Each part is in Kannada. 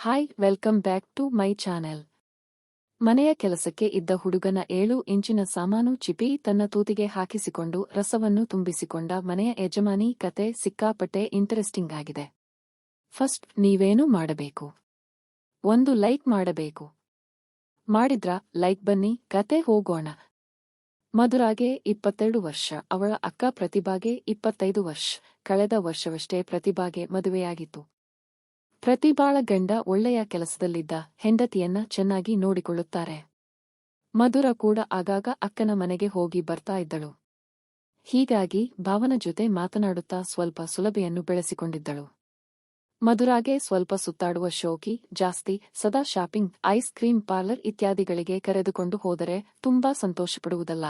Hi welcome back to my channel ಮನೆಯ ಕೆಲಸಕ್ಕೆ ಇದ್ದ ಹುಡುಗನ ಏಳು ಇಂಚಿನ ಸಾಮಾನು ಚಿಪಿ ತನ್ನ ತೂತಿಗೆ ಹಾಕಿಸಿಕೊಂಡು ರಸವನ್ನು ತುಂಬಿಸಿಕೊಂಡ ಮನೆಯ ಯಜಮಾನಿ ಕತೆ ಸಿಕ್ಕಾಪಟ್ಟೆ ಇಂಟರೆಸ್ಟಿಂಗ್ ಆಗಿದೆ. ಫಸ್ಟ್ ನೀವೇನು ಮಾಡಬೇಕು? ಒಂದು ಲೈಕ್ ಮಾಡಬೇಕು. ಮಾಡಿದ್ರ? ಲೈಕ್ ಬನ್ನಿ, ಕತೆ ಹೋಗೋಣ. ಮಧುರಾಗೆ ಇಪ್ಪತ್ತೆರಡು ವರ್ಷ, ಅವಳ ಅಕ್ಕ ಪ್ರತಿಭಾಗೆ ಇಪ್ಪತ್ತೈದು ವರ್ಷ, ಕಳೆದ ವರ್ಷವಷ್ಟೇ ಪ್ರತಿಭಾಗೆ ಮದುವೆಯಾಗಿತ್ತು. ಪ್ರತಿಭಾಳ ಗಂಡ ಒಳ್ಳೆಯ ಕೆಲಸದಲ್ಲಿದ್ದ ಹೆಂಡತಿಯನ್ನ ಚೆನ್ನಾಗಿ ನೋಡಿಕೊಳ್ಳುತ್ತಾರೆ. ಮಧುರ ಕೂಡ ಆಗಾಗ ಅಕ್ಕನ ಮನೆಗೆ ಹೋಗಿ ಬರ್ತಾ ಇದ್ದಳು. ಹೀಗಾಗಿ ಭಾವನ ಜೊತೆ ಮಾತನಾಡುತ್ತಾ ಸ್ವಲ್ಪ ಸುಲಭೆಯನ್ನು ಬೆಳೆಸಿಕೊಂಡಿದ್ದಳು. ಮಧುರಾಗೆ ಸ್ವಲ್ಪ ಸುತ್ತಾಡುವ ಶೋಕಿ, ಜಾಸ್ತಿ, ಸದಾ ಶಾಪಿಂಗ್, ಐಸ್ ಕ್ರೀಂ ಪಾರ್ಲರ್ ಇತ್ಯಾದಿಗಳಿಗೆ ಕರೆದುಕೊಂಡು ಹೋದರೆ ತುಂಬಾ ಸಂತೋಷಪಡುವುದಲ್ಲ.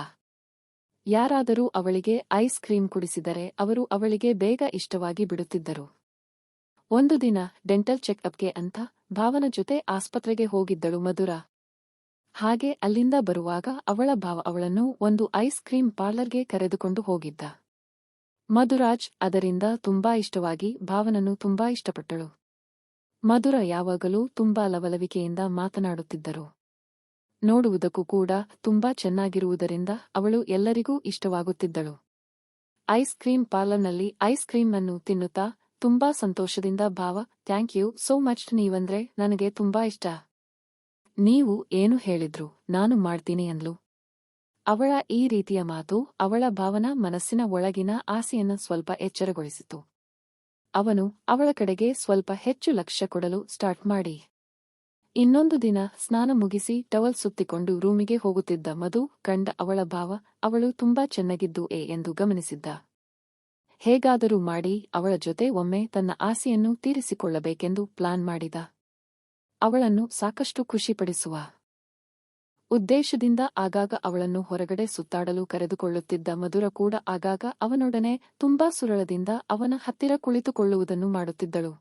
ಯಾರಾದರೂ ಅವಳಿಗೆ ಐಸ್ ಕ್ರೀಂ ಕುಡಿಸಿದರೆ ಅವರು ಅವಳಿಗೆ ಬೇಗ ಇಷ್ಟವಾಗಿ ಬಿಡುತ್ತಿದ್ದರು. ಒಂದು ದಿನ ಡೆಂಟಲ್ ಚೆಕ್ಅಪ್ಗೆ ಅಂತ ಭಾವನ ಜೊತೆ ಆಸ್ಪತ್ರೆಗೆ ಹೋಗಿದ್ದಳು ಮಧುರ. ಹಾಗೆ ಅಲ್ಲಿಂದ ಬರುವಾಗ ಅವಳ ಭಾವ ಅವಳನ್ನು ಒಂದು ಐಸ್ ಕ್ರೀಂ ಪಾರ್ಲರ್ಗೆ ಕರೆದುಕೊಂಡು ಹೋಗಿದ್ದ. ಮಧುರಾಜ್ ಅದರಿಂದ ತುಂಬಾ ಇಷ್ಟವಾಗಿ ಭಾವನನ್ನು ತುಂಬಾ ಇಷ್ಟಪಟ್ಟಳು. ಮಧುರ ಯಾವಾಗಲೂ ತುಂಬಾ ಲವಲವಿಕೆಯಿಂದ ಮಾತನಾಡುತ್ತಿದ್ದರು. ನೋಡುವುದಕ್ಕೂ ಕೂಡ ತುಂಬಾ ಚೆನ್ನಾಗಿರುವುದರಿಂದ ಅವಳು ಎಲ್ಲರಿಗೂ ಇಷ್ಟವಾಗುತ್ತಿದ್ದಳು. ಐಸ್ ಕ್ರೀಂ ಪಾರ್ಲರ್ನಲ್ಲಿ ಐಸ್ ಕ್ರೀಂ ಅನ್ನು ತಿನ್ನುತ್ತಾ ತುಂಬಾ ಸಂತೋಷದಿಂದ, ಭಾವ ಥ್ಯಾಂಕ್ ಯು ಸೋ ಮಚ್ ನೀವಂದ್ರೆ ನನಗೆ ತುಂಬಾ ಇಷ್ಟ. ನೀವು ಏನು ಹೇಳಿದ್ರು ನಾನು ಮಾಡ್ತೀನಿ ಅಂದ್ಲು. ಅವಳ ಈ ರೀತಿಯ ಮಾತು ಅವಳ ಭಾವನ ಮನಸ್ಸಿನ ಒಳಗಿನ ಆಸೆಯನ್ನು ಸ್ವಲ್ಪ ಎಚ್ಚರಗೊಳಿಸಿತು. ಅವನು ಅವಳ ಕಡೆಗೆ ಸ್ವಲ್ಪ ಹೆಚ್ಚು ಲಕ್ಷ್ಯ ಕೊಡಲು ಸ್ಟಾರ್ಟ್ ಮಾಡಿ. ಇನ್ನೊಂದು ದಿನ ಸ್ನಾನ ಮುಗಿಸಿ ಟವಲ್ ಸುತ್ತಿಕೊಂಡು ರೂಮಿಗೆ ಹೋಗುತ್ತಿದ್ದ ಮಧು ಕಂಡ ಅವಳ ಭಾವ, ಅವಳು ತುಂಬಾ ಚೆನ್ನಾಗಿದ್ದು ಎ ಎಂದು ಗಮನಿಸಿದ್ದ. ಹೇಗಾದರೂ ಮಾಡಿ ಅವಳ ಜೊತೆ ಒಮ್ಮೆ ತನ್ನ ಆಸೆಯನ್ನು ತೀರಿಸಿಕೊಳ್ಳಬೇಕೆಂದು ಪ್ಲಾನ್ ಮಾಡಿದ. ಅವಳನ್ನು ಸಾಕಷ್ಟು ಖುಷಿಪಡಿಸುವ ಉದ್ದೇಶದಿಂದ ಆಗಾಗ ಅವಳನ್ನು ಹೊರಗಡೆ ಸುತ್ತಾಡಲು ಕರೆದುಕೊಳ್ಳುತ್ತಿದ್ದ ಮಧುರ ಕೂಡ ಆಗಾಗ ಅವನೊಡನೆ ತುಂಬಾ ಸುರಳದಿಂದ ಅವನ ಹತ್ತಿರ ಕುಳಿತುಕೊಳ್ಳುವುದನ್ನು ಮಾಡುತ್ತಿದ್ದಳು.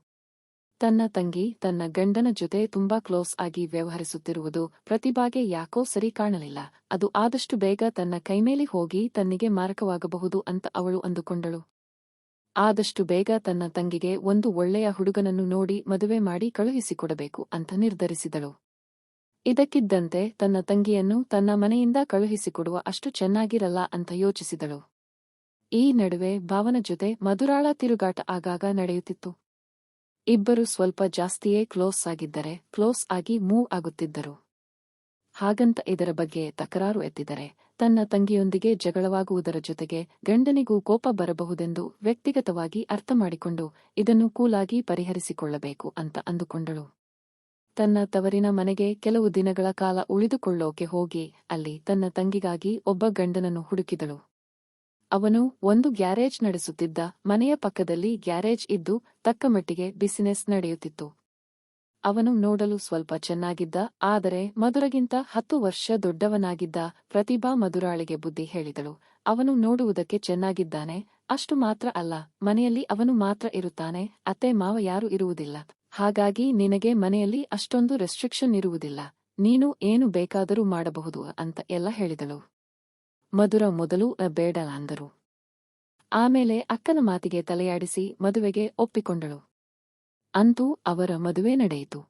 ತನ್ನ ತಂಗಿ, ತನ್ನ ಗಂಡನ ಜೊತೆ ತುಂಬಾ ಕ್ಲೋಸ್ ಆಗಿ ವ್ಯವಹರಿಸುತ್ತಿರುವುದು ಪ್ರತಿಭಾಗೆ ಯಾಕೋ ಸರಿ ಕಾಣಲಿಲ್ಲ. ಅದು ಆದಷ್ಟು ಬೇಗ ತನ್ನ ಕೈಮೇಲೆ ಹೋಗಿ ತನ್ನಿಗೆ ಮಾರಕವಾಗಬಹುದು ಅಂತ ಅವಳು ಅಂದುಕೊಂಡಳು. ಆದಷ್ಟು ಬೇಗ ತನ್ನ ತಂಗಿಗೆ ಒಂದು ಒಳ್ಳೆಯ ಹುಡುಗನನ್ನು ನೋಡಿ ಮದುವೆ ಮಾಡಿ ಕಳುಹಿಸಿಕೊಡಬೇಕು ಅಂತ ನಿರ್ಧರಿಸಿದಳು. ಇದಕ್ಕಿದ್ದಂತೆ ತನ್ನ ತಂಗಿಯನ್ನು ತನ್ನ ಮನೆಯಿಂದ ಕಳುಹಿಸಿಕೊಡುವ ಅಷ್ಟು ಚೆನ್ನಾಗಿರಲ್ಲ ಅಂತ ಯೋಚಿಸಿದಳು. ಈ ನಡುವೆ ಭಾವನ ಜೊತೆ ಮಧುರಾಳ ತಿರುಗಾಟ ಆಗಾಗ ನಡೆಯುತ್ತಿತ್ತು. ಇಬ್ಬರು ಸ್ವಲ್ಪ ಜಾಸ್ತಿಯೇ ಕ್ಲೋಸ್ ಆಗಿದ್ದರೆ ಕ್ಲೋಸ್ ಆಗಿ ಮೂವ್ ಆಗುತ್ತಿದ್ದರು. ಹಾಗಂತ ಇದರ ಬಗ್ಗೆ ತಕರಾರು ಎತ್ತಿದರೆ ತನ್ನ ತಂಗಿಯೊಂದಿಗೆ ಜಗಳವಾಗುವುದರ ಜೊತೆಗೆ ಗಂಡನಿಗೂ ಕೋಪ ಬರಬಹುದೆಂದು ವ್ಯಕ್ತಿಗತವಾಗಿ ಅರ್ಥ ಮಾಡಿಕೊಂಡು ಇದನ್ನು ಕೂಲಾಗಿ ಪರಿಹರಿಸಿಕೊಳ್ಳಬೇಕು ಅಂತ ಅಂದುಕೊಂಡಳು. ತನ್ನ ತವರಿನ ಮನೆಗೆ ಕೆಲವು ದಿನಗಳ ಕಾಲ ಉಳಿದುಕೊಳ್ಳೋಕೆ ಹೋಗಿ ಅಲ್ಲಿ ತನ್ನ ತಂಗಿಗಾಗಿ ಒಬ್ಬ ಗಂಡನನ್ನು ಹುಡುಕಿದಳು. ಅವನು ಒಂದು ಗ್ಯಾರೇಜ್ ನಡೆಸುತ್ತಿದ್ದ ಮನೆಯ ಪಕ್ಕದಲ್ಲಿ ಗ್ಯಾರೇಜ್ ಇದ್ದು ತಕ್ಕಮಟ್ಟಿಗೆ ಬಿಸಿನೆಸ್ ನಡೆಯುತ್ತಿತ್ತು. ಅವನು ನೋಡಲು ಸ್ವಲ್ಪ ಚೆನ್ನಾಗಿದ್ದ, ಆದರೆ ಮಧುರಗಿಂತ ಹತ್ತು ವರ್ಷ ದೊಡ್ಡವನಾಗಿದ್ದ ಪ್ರತಿಭಾ ಮಧುರಾಳಿಗೆ ಬುದ್ಧಿ ಹೇಳಿದಳು. ಅವನು ನೋಡುವುದಕ್ಕೆ ಚೆನ್ನಾಗಿದ್ದಾನೆ, ಅಷ್ಟು ಮಾತ್ರ ಅಲ್ಲ, ಮನೆಯಲ್ಲಿ ಅವನು ಮಾತ್ರ ಇರುತ್ತಾನೆ, ಅತ್ತೆ ಮಾವ ಯಾರು ಇರುವುದಿಲ್ಲ. ಹಾಗಾಗಿ ನಿನಗೆ ಮನೆಯಲ್ಲಿ ಅಷ್ಟೊಂದು ರೆಸ್ಟ್ರಿಕ್ಷನ್ ಇರುವುದಿಲ್ಲ, ನೀನು ಏನು ಬೇಕಾದರೂ ಮಾಡಬಹುದು ಅಂತ ಎಲ್ಲ ಹೇಳಿದಳು. ಮಧುರ ಮೊದಲು ಬೇಡ ಅಂದರು. ಆಮೇಲೆ ಅಕ್ಕನ ಮಾತಿಗೆ ತಲೆಯಾಡಿಸಿ ಮದುವೆಗೆ ಒಪ್ಪಿಕೊಂಡಳು. ಅಂತೂ ಅವರ ಮದುವೆ ನಡೆಯಿತು.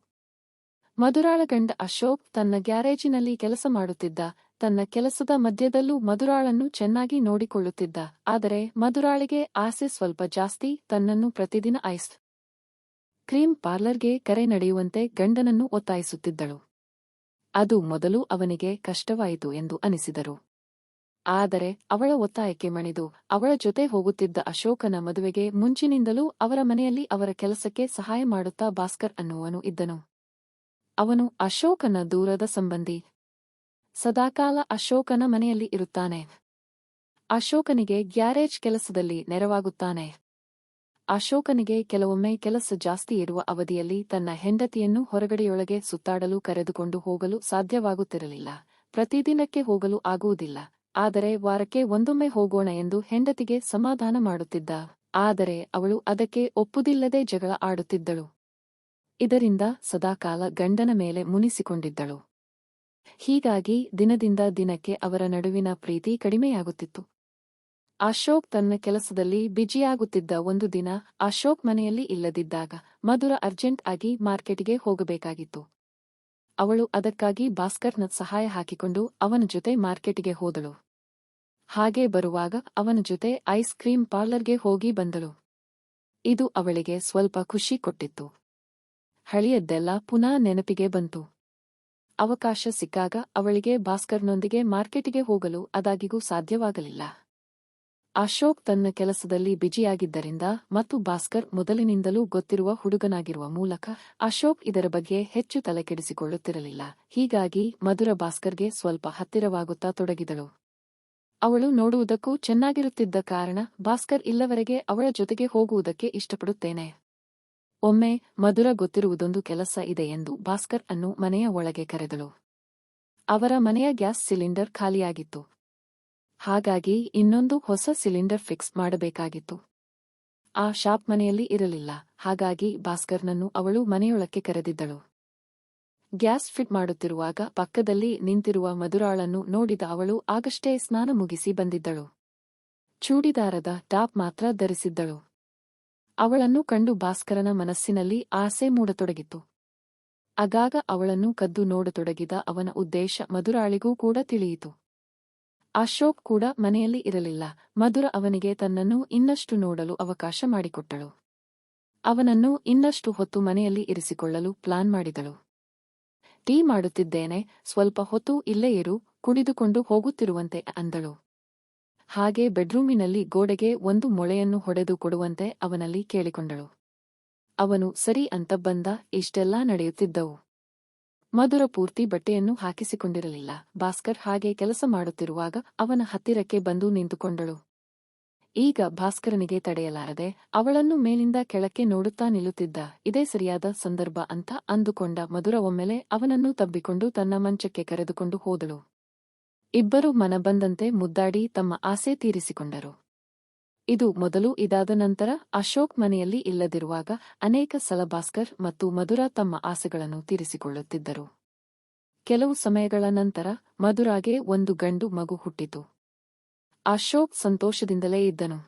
ಮಧುರಾಳ ಗಂಡ ಅಶೋಕ್ ತನ್ನ ಗ್ಯಾರೇಜಿನಲ್ಲಿ ಕೆಲಸ ಮಾಡುತ್ತಿದ್ದ, ತನ್ನ ಕೆಲಸದ ಮಧ್ಯದಲ್ಲೂ ಮಧುರಾಳನ್ನು ಚೆನ್ನಾಗಿ ನೋಡಿಕೊಳ್ಳುತ್ತಿದ್ದ, ಆದರೆ ಮಧುರಾಳಿಗೆ ಆಸೆ ಸ್ವಲ್ಪ ಜಾಸ್ತಿ, ತನ್ನನ್ನು ಪ್ರತಿದಿನ ಐಸ್ ಕ್ರೀಮ್ ಪಾರ್ಲರ್ಗೆ ಕರೆ ನಡೆಯುವಂತೆ ಗಂಡನನ್ನು ಒತ್ತಾಯಿಸುತ್ತಿದ್ದಳು. ಅದು ಮೊದಲು ಅವನಿಗೆ ಕಷ್ಟವಾಯಿತು ಎಂದು ಅನಿಸಿದರು. ಆದರೆ ಅವಳ ಒತ್ತಾಯಕ್ಕೆ ಮಣಿದು ಅವಳ ಜೊತೆ ಹೋಗುತ್ತಿದ್ದ ಅಶೋಕನ ಮದುವೆಗೆ ಮುಂಚಿನಿಂದಲೂ ಅವರ ಮನೆಯಲ್ಲಿ ಅವರ ಕೆಲಸಕ್ಕೆ ಸಹಾಯ ಮಾಡುತ್ತಾ ಭಾಸ್ಕರ್ ಅನ್ನುವನು ಇದ್ದನು. ಅವನು ಅಶೋಕನ ದೂರದ ಸಂಬಂಧಿ. ಸದಾಕಾಲ ಅಶೋಕನ ಮನೆಯಲ್ಲಿ ಇರುತ್ತಾನೆ. ಅಶೋಕನಿಗೆ ಗ್ಯಾರೇಜ್ ಕೆಲಸದಲ್ಲಿ ನೆರವಾಗುತ್ತಾನೆ. ಅಶೋಕನಿಗೆ ಕೆಲವೊಮ್ಮೆ ಕೆಲಸ ಜಾಸ್ತಿ ಇರುವ ಅವಧಿಯಲ್ಲಿ ತನ್ನ ಹೆಂಡತಿಯನ್ನು ಹೊರಗಡೆಯೊಳಗೆ ಸುತ್ತಾಡಲು ಕರೆದುಕೊಂಡು ಹೋಗಲು ಸಾಧ್ಯವಾಗುತ್ತಿರಲಿಲ್ಲ. ಪ್ರತಿದಿನಕ್ಕೆ ಹೋಗಲು ಆಗುವುದಿಲ್ಲ. ಆದರೆ ವಾರಕ್ಕೆ ಒಂದೊಮ್ಮೆ ಹೋಗೋಣ ಎಂದು ಹೆಂಡತಿಗೆ ಸಮಾಧಾನ ಮಾಡುತ್ತಿದ್ದ. ಆದರೆ ಅವಳು ಅದಕ್ಕೆ ಒಪ್ಪುದಿಲ್ಲದೆ ಜಗಳ ಆಡುತ್ತಿದ್ದಳು. ಇದರಿಂದ ಸದಾಕಾಲ ಗಂಡನ ಮೇಲೆ ಮುನಿಸಿಕೊಂಡಿದ್ದಳು. ಹೀಗಾಗಿ ದಿನದಿಂದ ದಿನಕ್ಕೆ ಅವರ ನಡುವಿನ ಪ್ರೀತಿ ಕಡಿಮೆಯಾಗುತ್ತಿತ್ತು. ಅಶೋಕ್ ತನ್ನ ಕೆಲಸದಲ್ಲಿ ಬಿಜಿಯಾಗುತ್ತಿದ್ದ ಒಂದು ದಿನ ಅಶೋಕ್ ಮನೆಯಲ್ಲಿ ಇಲ್ಲದಿದ್ದಾಗ ಮಧುರ ಅರ್ಜೆಂಟ್ ಆಗಿ ಮಾರ್ಕೆಟ್ಗೆ ಹೋಗಬೇಕಾಗಿತ್ತು. ಅವಳು ಅದಕ್ಕಾಗಿ ಭಾಸ್ಕರ್ನ ಸಹಾಯ ಹಾಕಿಕೊಂಡು ಅವನ ಜೊತೆ ಮಾರ್ಕೆಟ್ಗೆ ಹೋದಳು. ಹಾಗೆ ಬರುವಾಗ ಅವನ ಜೊತೆ ಐಸ್ ಕ್ರೀಂ ಪಾರ್ಲರ್ಗೆ ಹೋಗಿ ಬಂದಳು. ಇದು ಅವಳಿಗೆ ಸ್ವಲ್ಪ ಖುಷಿ ಕೊಟ್ಟಿತ್ತು. ಹಳಿಯದ್ದೆಲ್ಲ ಪುನಃ ನೆನಪಿಗೆ ಬಂತು. ಅವಕಾಶ ಸಿಕ್ಕಾಗ ಅವಳಿಗೆ ಭಾಸ್ಕರ್ನೊಂದಿಗೆ ಮಾರ್ಕೆಟಿಗೆ ಹೋಗಲು ಅದಾಗಿಗೂ ಸಾಧ್ಯವಾಗಲಿಲ್ಲ. ಅಶೋಕ್ ತನ್ನ ಕೆಲಸದಲ್ಲಿ ಬಿಜಿಯಾಗಿದ್ದರಿಂದ ಮತ್ತು ಭಾಸ್ಕರ್ ಮೊದಲಿನಿಂದಲೂ ಗೊತ್ತಿರುವ ಹುಡುಗನಾಗಿರುವ ಮೂಲಕ ಅಶೋಕ್ ಇದರ ಬಗ್ಗೆ ಹೆಚ್ಚು ತಲೆಕೆಡಿಸಿಕೊಳ್ಳುತ್ತಿರಲಿಲ್ಲ. ಹೀಗಾಗಿ ಮಧುರ ಭಾಸ್ಕರ್ಗೆ ಸ್ವಲ್ಪ ಹತ್ತಿರವಾಗುತ್ತಾ ತೊಡಗಿದಳು. ಅವಳು ನೋಡುವುದಕ್ಕೂ ಚೆನ್ನಾಗಿರುತ್ತಿದ್ದ ಕಾರಣ ಭಾಸ್ಕರ್ ಇಲ್ಲವರೆಗೆ ಅವಳ ಜೊತೆಗೆ ಹೋಗುವುದಕ್ಕೆ ಇಷ್ಟಪಡುತ್ತೇನೆ. ಒಮ್ಮೆ ಮಧುರ ಗೊತ್ತಿರುವುದೊಂದು ಕೆಲಸ ಇದೆ ಎಂದು ಭಾಸ್ಕರ್ ಅನ್ನು ಮನೆಯ ಒಳಗೆ ಕರೆದಳು. ಅವರ ಮನೆಯ ಗ್ಯಾಸ್ ಸಿಲಿಂಡರ್ ಖಾಲಿಯಾಗಿತ್ತು. ಹಾಗಾಗಿ ಇನ್ನೊಂದು ಹೊಸ ಸಿಲಿಂಡರ್ ಫಿಕ್ಸ್ ಮಾಡಬೇಕಾಗಿತ್ತು. ಆ ಶಾಪ್ ಮನೆಯಲ್ಲಿ ಇರಲಿಲ್ಲ. ಹಾಗಾಗಿ ಭಾಸ್ಕರ್ನನ್ನು ಅವಳು ಮನೆಯೊಳಕ್ಕೆ ಕರೆದಿದ್ದಳು. ಗ್ಯಾಸ್ ಫಿಟ್ ಮಾಡುತ್ತಿರುವಾಗ ಪಕ್ಕದಲ್ಲಿ ನಿಂತಿರುವ ಮಧುರಾಳನ್ನು ನೋಡಿದ ಅವಳು ಆಗಷ್ಟೇ ಸ್ನಾನ ಮುಗಿಸಿ ಬಂದಿದ್ದಳು. ಚೂಡಿದಾರದ ಟಾಪ್ ಮಾತ್ರ ಧರಿಸಿದ್ದಳು. ಅವಳನ್ನು ಕಂಡು ಭಾಸ್ಕರನ ಮನಸ್ಸಿನಲ್ಲಿ ಆಸೆ ಮೂಡತೊಡಗಿತು ಆಗಾಗ ಅವಳನ್ನು ಕದ್ದು ನೋಡತೊಡಗಿದ ಅವನ ಉದ್ದೇಶ ಮಧುರಾಳಿಗೂ ಕೂಡ ತಿಳಿಯಿತು. ಅಶೋಕ್ ಕೂಡ ಮನೆಯಲ್ಲಿ ಇರಲಿಲ್ಲ. ಮಧುರ ಅವನಿಗೆ ತನ್ನನ್ನು ಇನ್ನಷ್ಟು ನೋಡಲು ಅವಕಾಶ ಮಾಡಿಕೊಟ್ಟಳು. ಅವನನ್ನು ಇನ್ನಷ್ಟು ಹೊತ್ತು ಮನೆಯಲ್ಲಿ ಇರಿಸಿಕೊಳ್ಳಲು ಪ್ಲಾನ್ ಮಾಡಿದಳು. ಟೀ ಮಾಡುತ್ತಿದ್ದೇನೆ, ಸ್ವಲ್ಪ ಹೊತ್ತು ಇಲ್ಲೇ ಇರು, ಕುಡಿದುಕೊಂಡು ಹೋಗುತ್ತಿರುವಂತೆ ಅಂದಳು. ಹಾಗೆ ಬೆಡ್ರೂಮಿನಲ್ಲಿ ಗೋಡೆಗೆ ಒಂದು ಮೊಳೆಯನ್ನು ಹೊಡೆದು ಕೊಡುವಂತೆ ಅವನಲ್ಲಿ ಕೇಳಿಕೊಂಡಳು. ಅವನು, ಸರಿ ಅಂತ ಬಂದ, ಇಷ್ಟೆಲ್ಲಾ ನಡೆಯುತ್ತಿದ್ದವು. ಮಧುರ ಪೂರ್ತಿ ಬಟ್ಟೆಯನ್ನು ಹಾಕಿಸಿಕೊಂಡಿರಲಿಲ್ಲ. ಭಾಸ್ಕರ್ ಹಾಗೆ ಕೆಲಸ ಮಾಡುತ್ತಿರುವಾಗ ಅವನ ಹತ್ತಿರಕ್ಕೆ ಬಂದು ನಿಂತುಕೊಂಡಳು. ಈಗ ಭಾಸ್ಕರನಿಗೆ ತಡೆಯಲಾರದೆ ಅವಳನ್ನು ಮೇಲಿಂದ ಕೆಳಕ್ಕೆ ನೋಡುತ್ತಾ ನಿಲ್ಲುತ್ತಿದ್ದ ಇದೇ ಸರಿಯಾದ ಸಂದರ್ಭ ಅಂತ ಅಂದುಕೊಂಡ ಮಧುರ ಒಮ್ಮೆಲೆ ಅವನನ್ನು ತಬ್ಬಿಕೊಂಡು ತನ್ನ ಮಂಚಕ್ಕೆ ಕರೆದುಕೊಂಡು ಹೋದಳು. ಇಬ್ಬರು ಮನಬಂದಂತೆ ಮುದ್ದಾಡಿ ತಮ್ಮ ಆಸೆ ತೀರಿಸಿಕೊಂಡರು. ಇದು ಮೊದಲು ಇದಾದ ನಂತರ ಅಶೋಕ್ ಮನೆಯಲ್ಲಿ ಇಲ್ಲದಿರುವಾಗ ಅನೇಕ ಸಲ ಭಾಸ್ಕರ್ ಮತ್ತು ಮಧುರ ತಮ್ಮ ಆಸೆಗಳನ್ನು ತೀರಿಸಿಕೊಳ್ಳುತ್ತಿದ್ದರು. ಕೆಲವು ಸಮಯಗಳ ನಂತರ ಮಧುರಾಗೆ ಒಂದು ಗಂಡು ಮಗು ಹುಟ್ಟಿತು. ಅಶೋಕ್ ಸಂತೋಷದಿಂದಲೇ ಇದ್ದನು.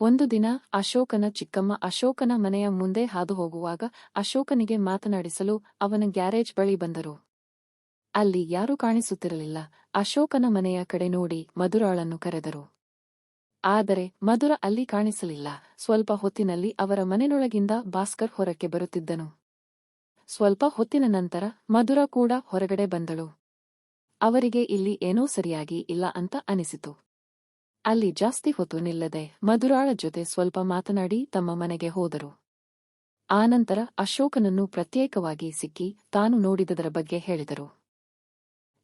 ಒಂದು ದಿನ ಅಶೋಕನ ಚಿಕ್ಕಮ್ಮ ಅಶೋಕನ ಮನೆಯ ಮುಂದೆ ಹಾದು ಹೋಗುವಾಗ ಅಶೋಕನಿಗೆ ಮಾತನಾಡಿಸಲು ಅವನ ಗ್ಯಾರೇಜ್ ಬಳಿ ಬಂದರು. ಅಲ್ಲಿ ಯಾರೂ ಕಾಣಿಸುತ್ತಿರಲಿಲ್ಲ. ಅಶೋಕನ ಮನೆಯ ಕಡೆ ನೋಡಿ ಮಧುರಾಳನ್ನು ಕರೆದರು. ಆದರೆ ಮಧುರ ಅಲ್ಲಿ ಕಾಣಿಸಲಿಲ್ಲ. ಸ್ವಲ್ಪ ಹೊತ್ತಿನಲ್ಲಿ ಅವರ ಮನೆಯೊಳಗಿಂದ ಭಾಸ್ಕರ್ ಹೊರಕ್ಕೆ ಬರುತ್ತಿದ್ದನು. ಸ್ವಲ್ಪ ಹೊತ್ತಿನ ನಂತರ ಮಧುರ ಕೂಡ ಹೊರಗಡೆ ಬಂದಳು. ಅವರಿಗೆ ಇಲ್ಲಿ ಏನೋ ಸರಿಯಾಗಿ ಇಲ್ಲ ಅಂತ ಅನಿಸಿತು. ಅಲ್ಲಿ ಜಾಸ್ತಿ ಹೊತ್ತು ನಿಲ್ಲದೆ ಮಧುರಾಳ ಜೊತೆ ಸ್ವಲ್ಪ ಮಾತನಾಡಿ ತಮ್ಮ ಮನೆಗೆ ಹೋದರು. ಆನಂತರ ಅಶೋಕನನ್ನು ಪ್ರತ್ಯೇಕವಾಗಿ ಸಿಕ್ಕಿ ತಾನು ನೋಡಿದದರ ಬಗ್ಗೆ ಹೇಳಿದರು.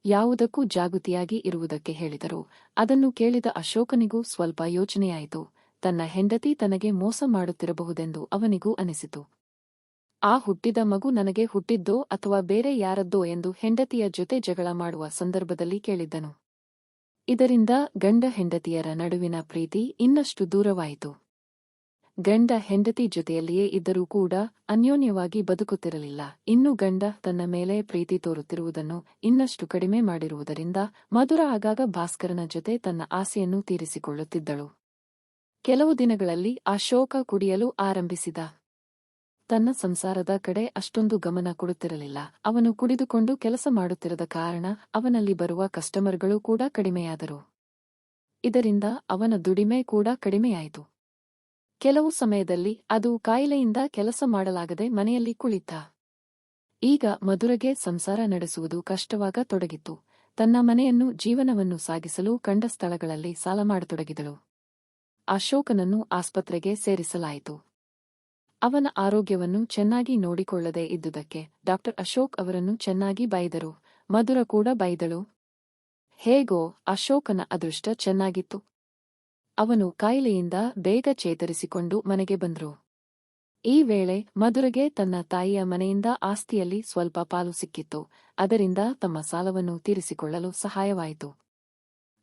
ಯಾವುದಕ್ಕೂ ಜಾಗೃತಿಯಾಗಿ ಇರುವುದಕ್ಕೆ ಹೇಳಿದರು. ಅದನ್ನು ಕೇಳಿದ ಅಶೋಕನಿಗೂ ಸ್ವಲ್ಪ ಯೋಚನೆಯಾಯಿತು. ತನ್ನ ಹೆಂಡತಿ ತನಗೆ ಮೋಸ ಮಾಡುತ್ತಿರಬಹುದೆಂದು ಅವನಿಗೂ ಅನಿಸಿತು. ಆ ಹುಟ್ಟಿದ ಮಗು ನನಗೆ ಹುಟ್ಟಿದ್ದೋ ಅಥವಾ ಬೇರೆ ಯಾರದ್ದೋ ಎಂದು ಹೆಂಡತಿಯ ಜೊತೆ ಜಗಳ ಮಾಡುವ ಸಂದರ್ಭದಲ್ಲಿ ಕೇಳಿದ್ದನು. ಇದರಿಂದ ಗಂಡ ಹೆಂಡತಿಯರ ನಡುವಿನ ಪ್ರೀತಿ ಇನ್ನಷ್ಟು ದೂರವಾಯಿತು. ಗಂಡ ಹೆಂಡತಿ ಜೊತೆಯಲ್ಲಿಯೇ ಇದ್ದರೂ ಕೂಡ ಅನ್ಯೋನ್ಯವಾಗಿ ಬದುಕುತ್ತಿರಲಿಲ್ಲ. ಇನ್ನು ಗಂಡ ತನ್ನ ಮೇಲೆ ಪ್ರೀತಿ ತೋರುತ್ತಿರುವುದನ್ನು ಇನ್ನಷ್ಟು ಕಡಿಮೆ ಮಾಡಿರುವುದರಿಂದ ಮಧುರ ಆಗಾಗ ಭಾಸ್ಕರನ ಜೊತೆ ತನ್ನ ಆಸೆಯನ್ನು ತೀರಿಸಿಕೊಳ್ಳುತ್ತಿದ್ದಳು. ಕೆಲವು ದಿನಗಳಲ್ಲಿ ಅಶೋಕ ಕುಡಿಯಲು ಆರಂಭಿಸಿದ. ತನ್ನ ಸಂಸಾರದ ಕಡೆ ಅಷ್ಟೊಂದು ಗಮನ ಕೊಡುತ್ತಿರಲಿಲ್ಲ. ಅವನು ಕುಡಿದುಕೊಂಡು ಕೆಲಸ ಮಾಡುತ್ತಿರದ ಕಾರಣ ಅವನಲ್ಲಿ ಬರುವ ಕಸ್ಟಮರ್ಗಳು ಕೂಡ ಕಡಿಮೆಯಾದರು. ಇದರಿಂದ ಅವನ ದುಡಿಮೆ ಕೂಡ ಕಡಿಮೆಯಾಯಿತು. ಕೆಲವು ಸಮಯದಲ್ಲಿ ಅದು ಕಾಯಿಲೆಯಿಂದ ಕೆಲಸ ಮಾಡಲಾಗದೆ ಮನೆಯಲ್ಲಿ ಕುಳಿತ. ಈಗ ಮಧುರಗೆ ಸಂಸಾರ ನಡೆಸುವುದು ಕಷ್ಟವಾಗ ತೊಡಗಿತ್ತು. ತನ್ನ ಮನೆಯನ್ನು ಜೀವನವನ್ನು ಸಾಗಿಸಲು ಕಂಡ ಸ್ಥಳಗಳಲ್ಲಿ ಸಾಲ ಮಾಡತೊಡಗಿದಳು. ಅಶೋಕನನ್ನು ಆಸ್ಪತ್ರೆಗೆ ಸೇರಿಸಲಾಯಿತು. ಅವನ ಆರೋಗ್ಯವನ್ನು ಚೆನ್ನಾಗಿ ನೋಡಿಕೊಳ್ಳದೆ ಇದ್ದುದಕ್ಕೆ ಡಾಕ್ಟರ್ ಅಶೋಕ್ ಅವರನ್ನು ಚೆನ್ನಾಗಿ ಬೈದರು ಮಧುರ ಕೂಡ ಬೈದಳು ಹೇಗೋ, ಅಶೋಕನ ಅದೃಷ್ಟ ಚೆನ್ನಾಗಿತ್ತು. ಅವನು ಕಾಯಿಲೆಯಿಂದ ಬೇಗ ಚೇತರಿಸಿಕೊಂಡು ಮನೆಗೆ ಬಂದ್ರು. ಈ ವೇಳೆ ಮಧುರಗೆ ತನ್ನ ತಾಯಿಯ ಮನೆಯಿಂದ ಆಸ್ತಿಯಲ್ಲಿ ಸ್ವಲ್ಪ ಪಾಲು ಸಿಕ್ಕಿತ್ತು. ಅದರಿಂದ ತಮ್ಮ ಸಾಲವನ್ನು ತೀರಿಸಿಕೊಳ್ಳಲು ಸಹಾಯವಾಯಿತು.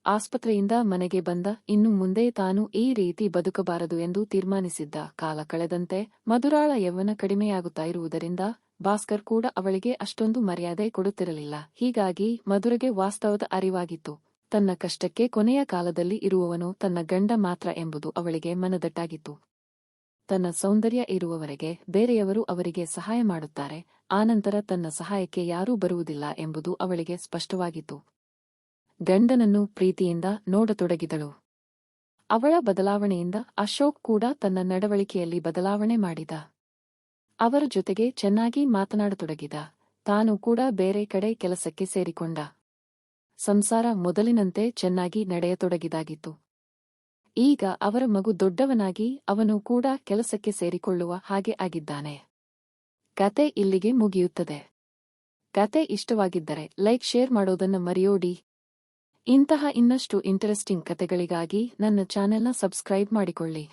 ಆಸ್ಪತ್ರೆಯಿಂದ ಮನೆಗೆ ಬಂದ ಇನ್ನು ಮುಂದೆ ತಾನು ಈ ರೀತಿ ಬದುಕಬಾರದು ಎಂದು ತೀರ್ಮಾನಿಸಿದ್ದ ಕಾಲ ಕಳೆದಂತೆ ಮಧುರಾಳ ಯೌವನ ಕಡಿಮೆಯಾಗುತ್ತಾ ಇರುವುದರಿಂದ ಭಾಸ್ಕರ್ ಕೂಡ ಅವಳಿಗೆ ಅಷ್ಟೊಂದು ಮರ್ಯಾದೆ ಕೊಡುತ್ತಿರಲಿಲ್ಲ. ಹೀಗಾಗಿ ಮಧುರಗೆ ವಾಸ್ತವದ ಅರಿವಾಗಿತ್ತು. ತನ್ನ ಕಷ್ಟಕ್ಕೆ ಕೊನೆಯ ಕಾಲದಲ್ಲಿ ಇರುವವನು ತನ್ನ ಗಂಡ ಮಾತ್ರ ಎಂಬುದು ಅವಳಿಗೆ ಮನದಟ್ಟಾಗಿತ್ತು. ತನ್ನ ಸೌಂದರ್ಯ ಇರುವವರೆಗೆ ಬೇರೆಯವರು ಅವರಿಗೆ ಸಹಾಯ ಮಾಡುತ್ತಾರೆ. ಆನಂತರ ತನ್ನ ಸಹಾಯಕ್ಕೆ ಯಾರೂ ಬರುವುದಿಲ್ಲ ಎಂಬುದು ಅವಳಿಗೆ ಸ್ಪಷ್ಟವಾಗಿತ್ತು. ಗಂಡನನ್ನು ಪ್ರೀತಿಯಿಂದ ನೋಡತೊಡಗಿದಳು. ಅವಳ ಬದಲಾವಣೆಯಿಂದ ಅಶೋಕ್ ಕೂಡ ತನ್ನ ನಡವಳಿಕೆಯಲ್ಲಿ ಬದಲಾವಣೆ ಮಾಡಿದ. ಅವರ ಜೊತೆಗೆ ಚೆನ್ನಾಗಿ ಮಾತನಾಡತೊಡಗಿದ. ತಾನು ಕೂಡ ಬೇರೆ ಕಡೆ ಕೆಲಸಕ್ಕೆ ಸೇರಿಕೊಂಡ. ಸಂಸಾರ ಮೊದಲಿನಂತೆ ಚೆನ್ನಾಗಿ ನಡೆಯತೊಡಗಿದಾಗಿತ್ತು. ಈಗ ಅವರ ಮಗು ದೊಡ್ಡವನಾಗಿ ಅವನು ಕೂಡ ಕೆಲಸಕ್ಕೆ ಸೇರಿಕೊಳ್ಳುವ ಹಾಗೆ ಆಗಿದ್ದಾನೆ. ಕತೆ ಇಲ್ಲಿಗೆ ಮುಗಿಯುತ್ತದೆ. ಕತೆ ಇಷ್ಟವಾಗಿದ್ದರೆ ಲೈಕ್, ಶೇರ್ ಮಾಡೋದನ್ನ ಮರೆಯೋಡಿ. ಇಂತಹ ಇನ್ನಷ್ಟು ಇಂಟರೆಸ್ಟಿಂಗ್ ಕತೆಗಳಿಗಾಗಿ ನನ್ನ ಚಾನೆಲ್ನ ಸಬ್ಸ್ಕ್ರೈಬ್ ಮಾಡಿಕೊಳ್ಳಿ.